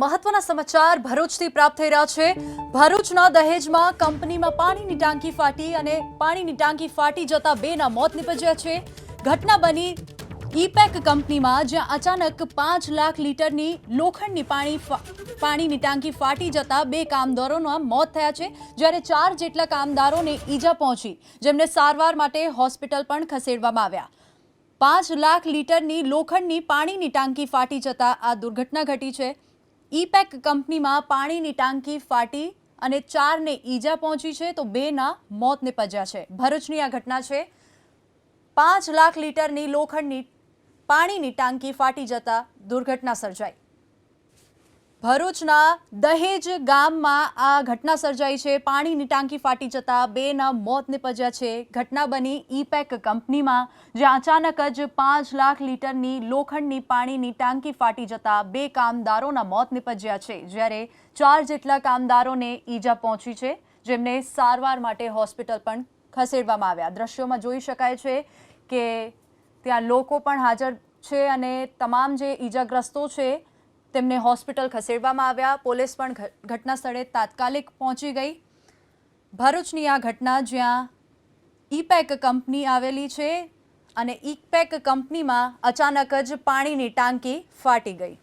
મહત્વના સમાચાર ભરૂચથી પ્રાપ્ત થઈ રહ્યા છે. ભરૂચના દહેજમાં કંપનીમાં પાણીની ટાંકી ફાટી અને પાણીની ટાંકી ફાટી જતા બેના મોત નીપજ્યા છે. ઘટના બની ઈપેક કંપનીમાં જ્યાં અચાનક પાંચ લાખ લીટરની લોખંડની પાણી પાણીની ટાંકી ફાટી જતા બે કામદારોના મોત થયા છે. જ્યારે ચાર જેટલા કામદારોને ઈજા પહોંચી, જેમને સારવાર માટે હોસ્પિટલ પણ ખસેડવામાં આવ્યા. પાંચ લાખ લીટરની લોખંડની પાણીની ટાંકી ફાટી જતા આ દુર્ઘટના ઘટી છે. ઈપેક કંપનીમાં પાણીની ટાંકી ફાટી અને ચારને ઈજા પહોંચી છે તો બેના મોત નિપજ્યા છે. ભરૂચની આ ઘટના છે. પાંચ લાખ લીટરની લોખંડની પાણીની ટાંકી ફાટી જતા દુર્ઘટના સર્જાઈ. ભરૂચના દહેજ ગામમાં આ ઘટના સર્જાઈ છે. પાણીની ટાંકી ફાટી જતા બેના મોત નિપજ્યા છે. ઘટના બની ઈપેક કંપનીમાં, જ્યાં અચાનક જ પાંચ લાખ લીટરની લોખંડની પાણીની ટાંકી ફાટી જતા બે કામદારોના મોત નિપજ્યા છે, જ્યારે ચાર જેટલા કામદારોને ઈજા પહોંચી છે, જેમને સારવાર માટે હોસ્પિટલ પણ ખસેડવામાં આવ્યા. દ્રશ્યોમાં જોઈ શકાય છે કે ત્યાં લોકો પણ હાજર છે અને તમામ જે ઈજાગ્રસ્તો છે તેમને હોસ્પિટલ ખસેડવામાં આવ્યા. પોલીસ પણ ઘટના સ્થળે તાત્કાલિક પહોંચી ગઈ. ભરૂચની આ ઘટના જ્યાં ઈપેક કંપની આવેલી છે અને ઈપેક કંપનીમાં અચાનક જ પાણીની ટાંકી ફાટી ગઈ.